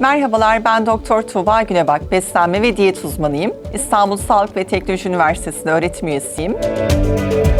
Merhabalar, ben Doktor Tuğba Günebak, beslenme ve diyet uzmanıyım. İstanbul Sağlık ve Teknoloji Üniversitesi'nde öğretim üyesiyim. Bir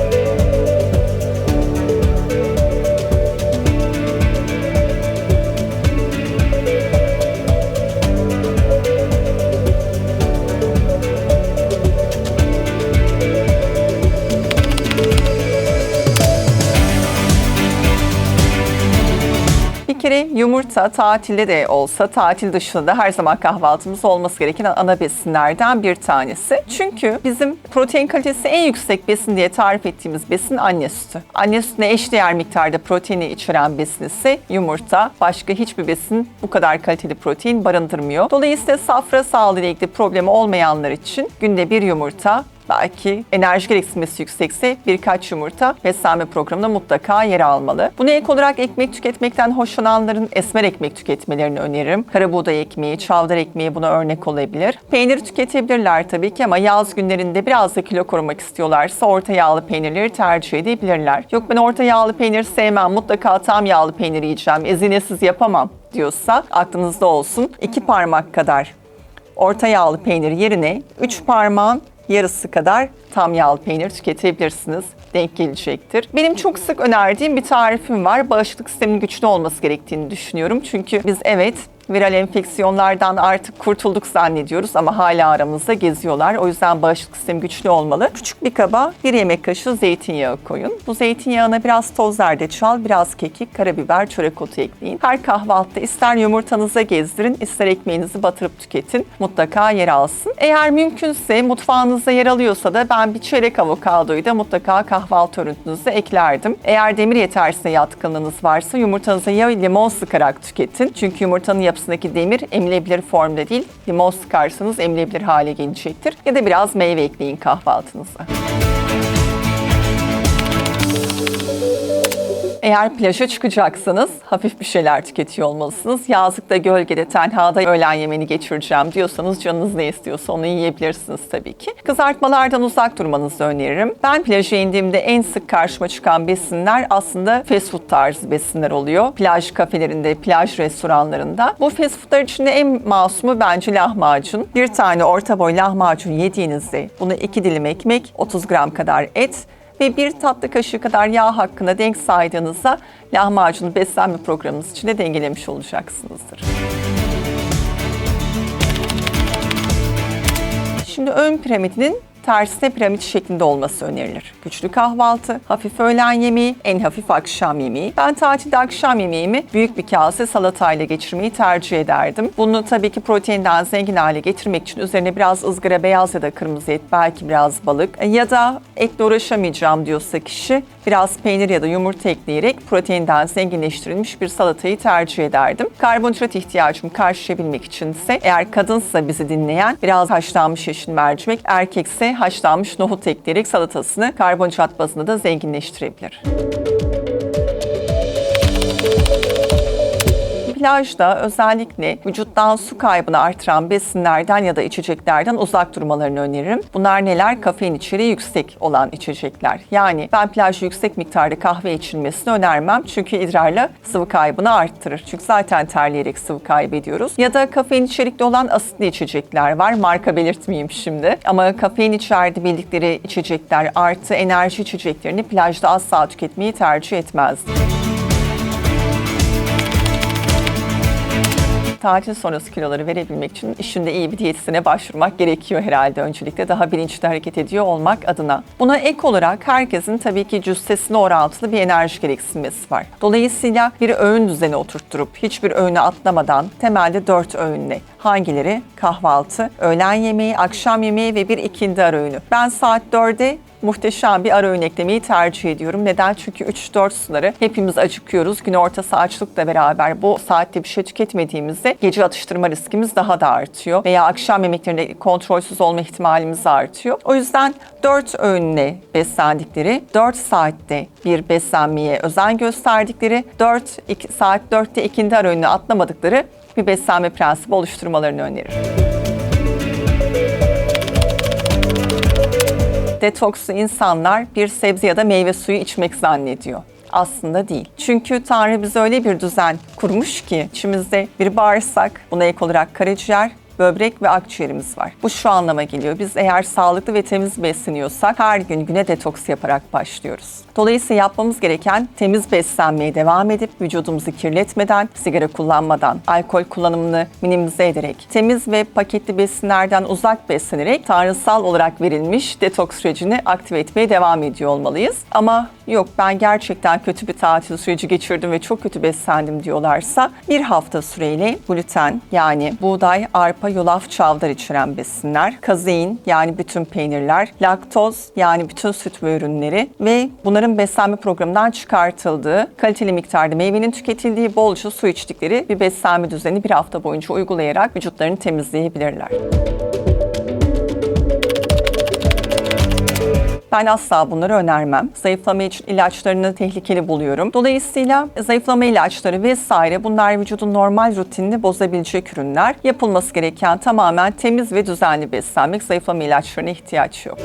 kere yumurta tatilde de olsa, tatil dışında da her zaman kahvaltımız olması gereken ana besinlerden bir tanesi. Çünkü bizim protein kalitesi en yüksek besin diye tarif ettiğimiz besin anne sütü. Anne sütüne eşdeğer miktarda proteini içeren besin ise yumurta. Başka hiçbir besin bu kadar kaliteli protein barındırmıyor. Dolayısıyla safra sağlığı ile ilgili problemi olmayanlar için günde bir yumurta belki enerji gereksinmesi yüksekse birkaç yumurta beslenme programında mutlaka yer almalı. Buna ek olarak ekmek tüketmekten hoşlananların esmer ekmek tüketmelerini öneririm. Karabuğday ekmeği, çavdar ekmeği buna örnek olabilir. Peynir tüketebilirler tabii ki ama yaz günlerinde biraz da kilo korumak istiyorlarsa orta yağlı peynirleri tercih edebilirler. Yok ben orta yağlı peynir sevmem, mutlaka tam yağlı peynir yiyeceğim, ezinesiz yapamam diyorsa aklınızda olsun. iki parmak kadar orta yağlı peynir yerine 3 parmağın yarısı kadar tam yağlı peynir tüketebilirsiniz. Denk gelecektir. Benim çok sık önerdiğim bir tarifim var. Bağışıklık sisteminin güçlü olması gerektiğini düşünüyorum. Çünkü biz evet viral enfeksiyonlardan artık kurtulduk zannediyoruz ama hala aramızda geziyorlar. O yüzden bağışıklık sistemi güçlü olmalı. Küçük bir kaba bir yemek kaşığı zeytinyağı koyun. Bu zeytinyağına biraz toz zerdeçal, biraz kekik, karabiber, çörek otu ekleyin. Her kahvaltıda ister yumurtanıza gezdirin, ister ekmeğinizi batırıp tüketin. Mutlaka yer alsın. Eğer mümkünse mutfağınızda yer alıyorsa da ben bir çeyrek avokadoyu da mutlaka kahvaltı örüntünüze eklerdim. Eğer demir yetersine yatkınlığınız varsa yumurtanıza ya limon sıkarak tüketin. Çünkü yumurtanın yapısındaki demir emilebilir formda değil. Limon sıkarsanız emilebilir hale gelecektir. Ya da biraz meyve ekleyin kahvaltınıza. Eğer plaja çıkacaksanız hafif bir şeyler tüketiyor olmalısınız. Yazlıkta, gölgede, tenhada öğlen yemeğini geçireceğim diyorsanız canınız ne istiyorsa onu yiyebilirsiniz tabii ki. Kızartmalardan uzak durmanızı öneririm. Ben plaja indiğimde en sık karşıma çıkan besinler aslında fast food tarzı besinler oluyor. Plaj kafelerinde, plaj restoranlarında. Bu fast foodlar içinde en masumu bence lahmacun. Bir tane orta boy lahmacun yediğinizde bunu iki dilim ekmek, 30 gram kadar et ve bir tatlı kaşığı kadar yağ hakkında denk saydığınızda lahmacunu beslenme programınız içinde dengelemiş olacaksınızdır. Şimdi ön piramidinin tersine piramit şeklinde olması önerilir. Güçlü kahvaltı, hafif öğlen yemeği, en hafif akşam yemeği. Ben tatilde akşam yemeğimi büyük bir kase salatayla geçirmeyi tercih ederdim. Bunu tabii ki proteinden zengin hale getirmek için üzerine biraz ızgara beyaz ya da kırmızı et, belki biraz balık ya da etle uğraşamayacağım diyorsa kişi biraz peynir ya da yumurta ekleyerek proteinden zenginleştirilmiş bir salatayı tercih ederdim. Karbonhidrat ihtiyacımı karşılayabilmek için ise eğer kadınsa bizi dinleyen biraz haşlanmış yeşil mercimek, erkekse haşlanmış nohut ekleyerek salatasını karbonhidrat bazında da zenginleştirebilir. Plajda özellikle vücuttan su kaybını artıran besinlerden ya da içeceklerden uzak durmalarını öneririm. Bunlar neler? Kafein içeriği yüksek olan içecekler. Yani ben plajda yüksek miktarda kahve içilmesini önermem. Çünkü idrarla sıvı kaybını arttırır. Çünkü zaten terleyerek sıvı kaybediyoruz. Ya da kafein içerikli olan asitli içecekler var. Marka belirtmeyeyim şimdi. Ama kafein içerdi bildikleri içecekler artı enerji içeceklerini plajda asla tüketmeyi tercih etmezdim. Tatil sonrası kiloları verebilmek için işinde iyi bir diyetisyene başvurmak gerekiyor herhalde öncelikle. Daha bilinçli hareket ediyor olmak adına. Buna ek olarak herkesin tabii ki cüssesine orantılı bir enerji gereksinmesi var. Dolayısıyla bir öğün düzeni oturtturup hiçbir öğünü atlamadan temelde dört öğünle hangileri? Kahvaltı, öğlen yemeği, akşam yemeği ve bir ikindi ara öğünü. Ben saat 4'e muhteşem bir ara öğün eklemeyi tercih ediyorum. Neden? Çünkü 3-4 suları hepimiz acıkıyoruz. Gün ortası açlıkla beraber bu saatte bir şey tüketmediğimizde gece atıştırma riskimiz daha da artıyor. Veya akşam yemeklerinde kontrolsüz olma ihtimalimiz artıyor. O yüzden 4 öğünle beslendikleri, 4 saatte bir beslenmeye özen gösterdikleri, 4 2, saat 4'te ikindi ara öğünü atlamadıkları bir beslenme prensibi oluşturmalarını öneririm. Detokslu insanlar bir sebze ya da meyve suyu içmek zannediyor. Aslında değil. Çünkü Tanrı bize öyle bir düzen kurmuş ki içimizde bir bağırsak, buna ek olarak karaciğer, böbrek ve akciğerimiz var. Bu şu anlama geliyor. Biz eğer sağlıklı ve temiz besleniyorsak her gün güne detoks yaparak başlıyoruz. Dolayısıyla yapmamız gereken temiz beslenmeye devam edip vücudumuzu kirletmeden, sigara kullanmadan, alkol kullanımını minimize ederek, temiz ve paketli besinlerden uzak beslenerek tanrısal olarak verilmiş detoks sürecini aktive etmeye devam ediyor olmalıyız. Ama yok ben gerçekten kötü bir tatil süreci geçirdim ve çok kötü beslendim diyorlarsa bir hafta süreyle gluten yani buğday, arpa, yulaf, çavdar içeren besinler, kazein yani bütün peynirler, laktoz yani bütün süt ve ürünleri ve bunların beslenme programından çıkartıldığı, kaliteli miktarda meyvenin tüketildiği, bolca su içtikleri bir beslenme düzeni bir hafta boyunca uygulayarak vücutlarını temizleyebilirler. Ben asla bunları önermem. Zayıflama için ilaçlarını tehlikeli buluyorum. Dolayısıyla zayıflama ilaçları vesaire bunlar vücudun normal rutinini bozabilecek ürünler. Yapılması gereken tamamen temiz ve düzenli beslenmek. Zayıflama ilaçlarına ihtiyaç yok.